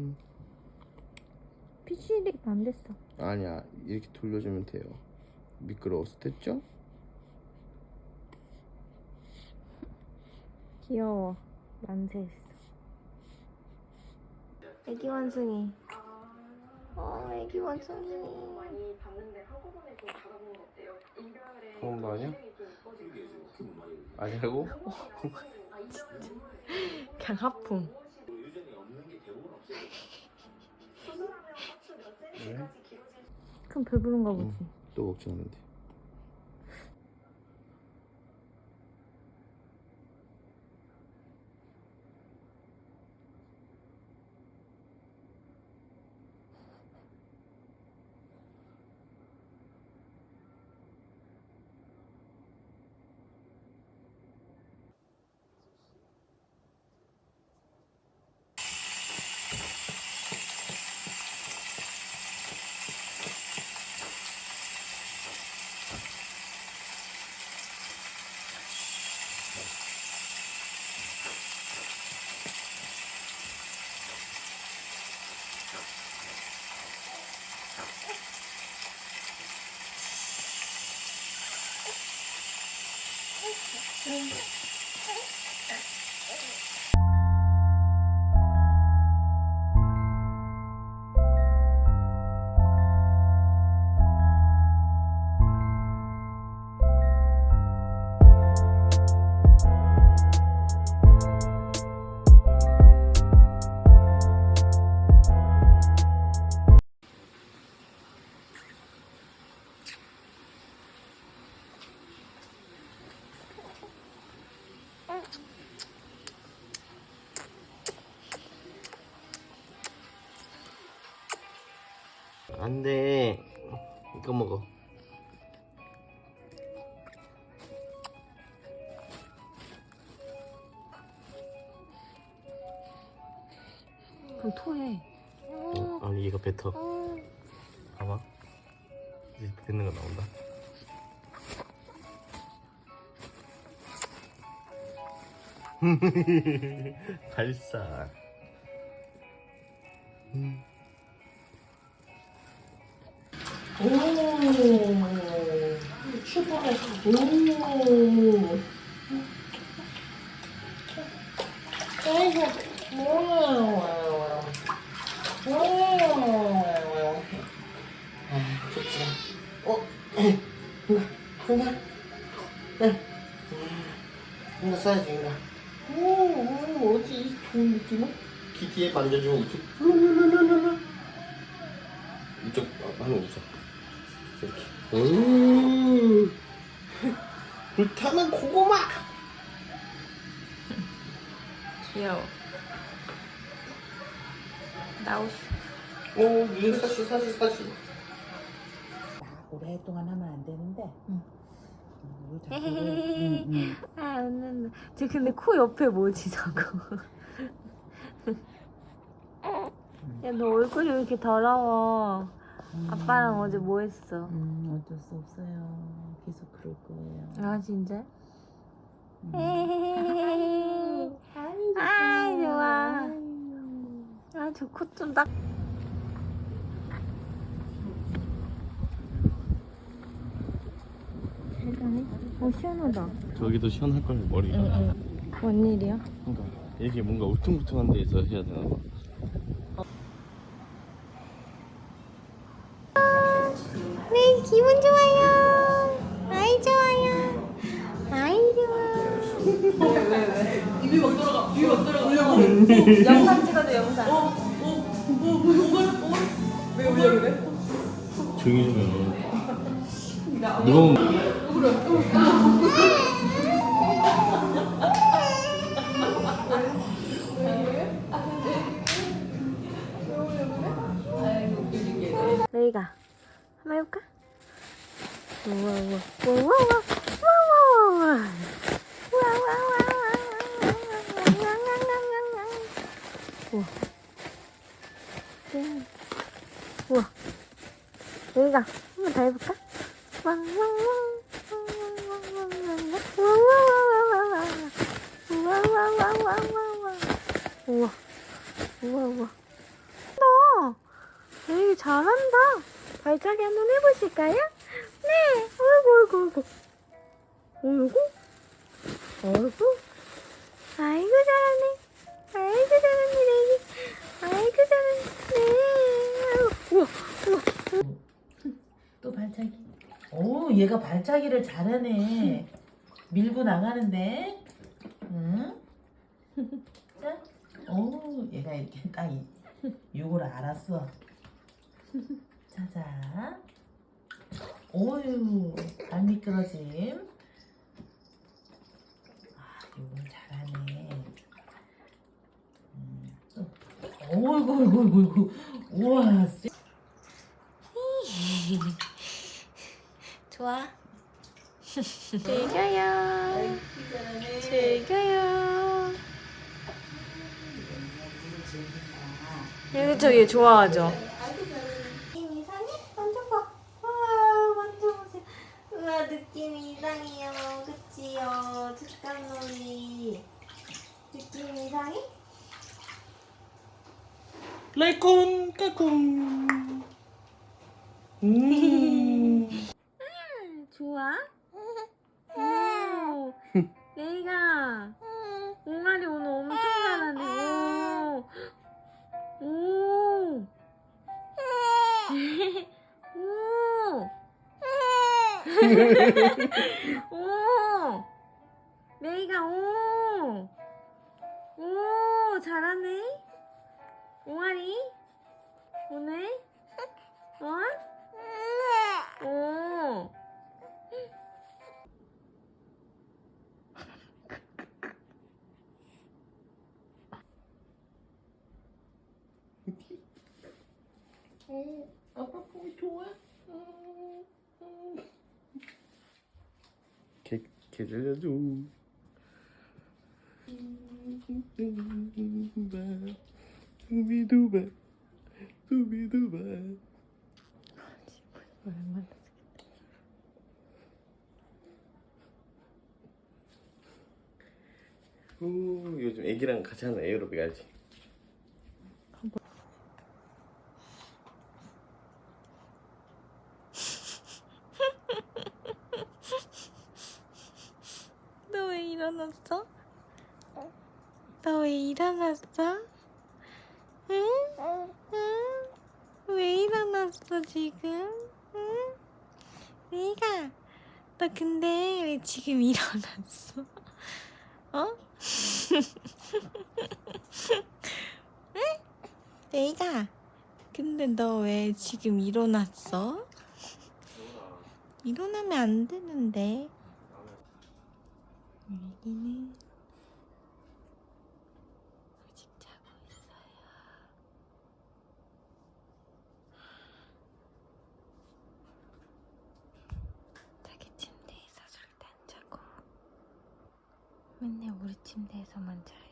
음. PCD 안 됐어. 아니야 이렇게 돌려주면 돼요 미끄러워서 됐죠? 귀여워. 만세했어. 애기 원숭이. 어, 애기 원숭이. 그런 거 아니야? 아니라고? 그냥 하품. 왜? 그럼 배부른가 보지. 응, 또 먹지 않는데 Bye. 안돼 이거 먹어. 그럼 토해. 어, 아니 얘가 뱉어. 봐봐. 이제 뱉는 거 나온다. 발사. 음. 오. 슈퍼가. 오. 그래서 오. 오. 아, 좋지. 어. 이거. 그냥. 네. 이거 써야지, 이거. 오, 오, 어디 이 좋은 느낌은? 키티에 만져주면 우측 룰루루루루 이쪽 한번 웃어 이렇게. 오, 불타는 고구마. 귀여워. 나오시. 오, 눈 사시 사시 사시. 오랫동안 하면 안 되는데. 응. 음, 응, 응. 아, 웃는다. 쟤 근데 코 옆에 뭐지, 저거? 야, 너 얼굴이 왜 이렇게 더러워? 음. 아빠랑 어제 뭐 했어? 음, 어쩔 수 없어요. 계속 그럴 거예요. 아, 진짜? 음. 아, 좋아. 아, 저 코좀 딱. 대단해. 어, 시원하다. 저기도 시원할 걸 머리가. 뭔 일이야? 그러니까 이게 뭔가 울퉁불퉁한 데에서 해야 되나 봐. 기분 좋아요. 아이 좋아요. 아이 좋아. 입이 못 들어가. 입이 못 들어가. 올려버려. 영상 찍어도 영상. 어, 어, 뭐, 뭐, 뭐, 뭐, 왜 올려 그래? 조용히 해줘요. 너무. 그래. 너희가 한번 해볼까? 우와 레이가 한번 더 해볼까? 우와 우와 우와 잘한다. 발차기 한번 해보실까요? 네. 어이구, 어이구, 어이구. 어이구. 어이구. 아이고, 잘하네. 아이고, 잘하네, 레이. 아이고, 잘하네. 우와, 우와. 또 발차기. 오, 얘가 발차기를 잘하네. 밀고 나가는데. 응? 자, 오, 얘가 이렇게 딱 이- 요거를 알았어. 자자. 오유, 안 미끄러짐. 아, 요걸 잘하네. 음, 또. 어이구, 어이구, 어이구. 우와, 쎄. 좋아. 즐겨요. 즐겨요. 그쵸, 얘 좋아하죠? 느낌 이상해? 만져봐. 와, 만져보세요. 우와, 느낌 이상해요. 그치요? 특감놀이. 느낌 이상해? 레이콘 까꿍. 음. 좋아? 오, 레이가 옹알이 오늘 엄청 잘하네. 오, 오, 오, 오, 좋아? 음, 음. 개, 개 들려줘. 두비두바, 두비두바. 얼마나 오, 요즘 애기랑 같이 하는 에어로빅 알지? 너 왜 일어났어? 너 왜 일어났어? 응? 응? 왜 일어났어 지금? 응? 레이가 너 근데 왜 지금 일어났어? 어? 응? 레이가 근데 너 왜 지금 일어났어? 일어나면 안 되는데 여기는 아직 자고 있어요. 자기 침대에서 절대 안 자고 맨날 우리 침대에서만 자요.